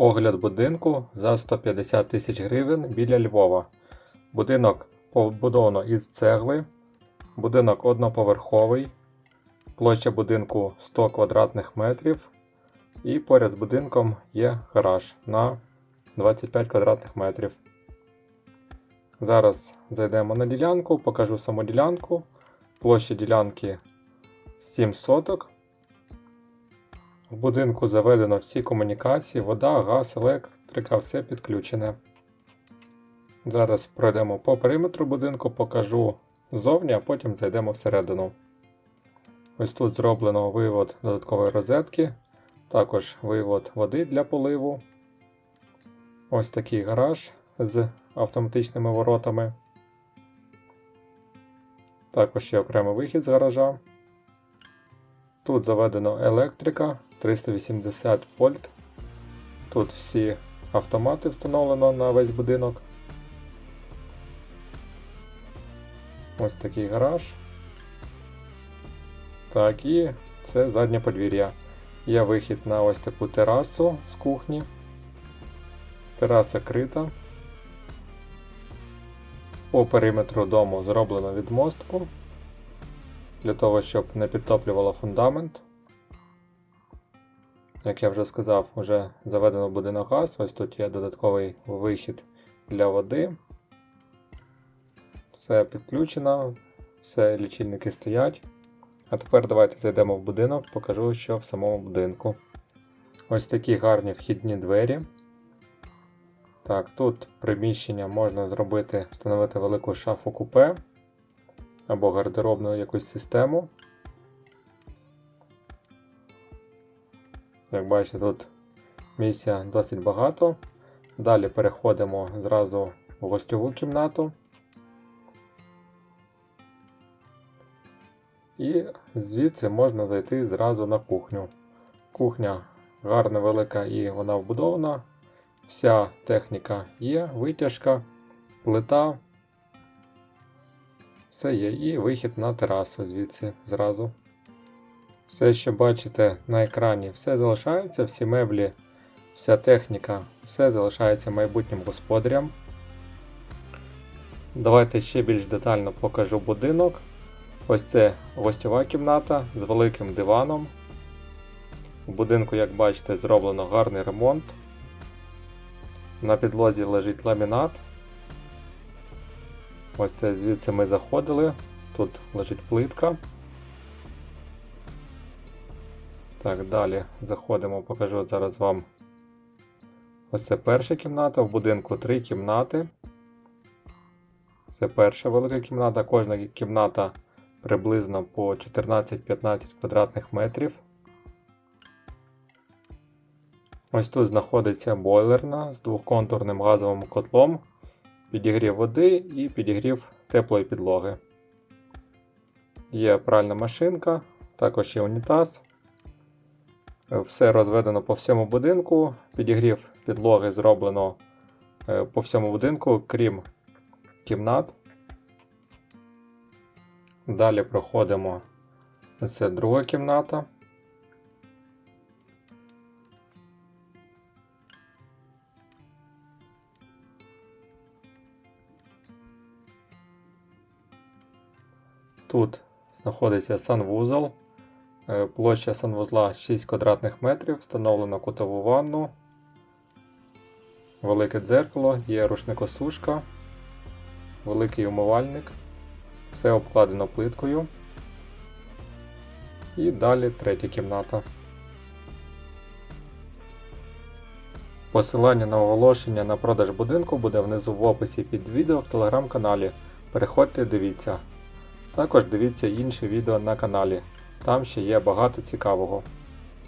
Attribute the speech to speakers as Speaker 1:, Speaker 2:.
Speaker 1: Огляд будинку за 150 тисяч гривень біля Львова. Будинок побудовано із цегли. Будинок одноповерховий. Площа будинку 100 квадратних метрів. І поряд з будинком є гараж на 25 квадратних метрів. Зараз зайдемо на ділянку, покажу саму ділянку. Площа ділянки 7 соток. В будинку заведено всі комунікації, вода, газ, електрика, все підключене. Зараз пройдемо по периметру будинку, покажу ззовні, а потім зайдемо всередину. Ось тут зроблено вивод додаткової розетки, також вивод води для поливу. Ось такий гараж з автоматичними воротами. Також є окремий вихід з гаража. Тут заведено електрика 380 вольт. Тут всі автомати встановлено на весь будинок. Ось такий гараж. Так, і це заднє подвір'я. Є вихід на ось таку терасу з кухні. Тераса крита. По периметру дому зроблено відмостку для того, щоб не підтоплювало фундамент. Як я вже сказав, вже заведено будинок газ. Ось тут є додатковий вихід для води. Все підключено, все лічильники стоять. А тепер давайте зайдемо в будинок, покажу, що в самому будинку. Ось такі гарні вхідні двері. Так, тут приміщення можна зробити, встановити велику шафу купе або гардеробну якусь систему. Як бачите, тут місця досить багато. Далі переходимо зразу в гостьову кімнату. І звідси можна зайти зразу на кухню. Кухня гарна, велика і вона вбудована. Вся техніка є, витяжка, плита. Все є. І вихід на терасу звідси зразу. Все, що бачите на екрані, все залишається, всі меблі, вся техніка, все залишається майбутнім господарям. Давайте ще більш детально покажу будинок. Ось це гостьова кімната з великим диваном. У будинку, як бачите, зроблено гарний ремонт. На підлозі лежить ламінат. Ось це звідси ми заходили. Тут лежить плитка. Так, далі заходимо, покажу зараз вам. Ось це перша кімната. В будинку три кімнати. Це перша велика кімната. Кожна кімната приблизно по 14-15 квадратних метрів. Ось тут знаходиться бойлерна з двохконтурним газовим котлом, підігрів води і підігрів теплої підлоги. Є пральна машинка, також є унітаз. Все розведено по всьому будинку. Підігрів підлоги зроблено е, по всьому будинку, крім кімнат. Далі проходимо. Це друга кімната. Тут знаходиться санвузол. Е, Площа санвузла 6 квадратних метрів, встановлено кутову ванну, велике дзеркало, є рушникосушка, великий умивальник. Все обкладено плиткою. І далі третя кімната. Посилання на оголошення на продаж будинку буде внизу в описі під відео в телеграм-каналі. Переходьте, дивіться. Також дивіться інші відео на каналі. Там ще є багато цікавого.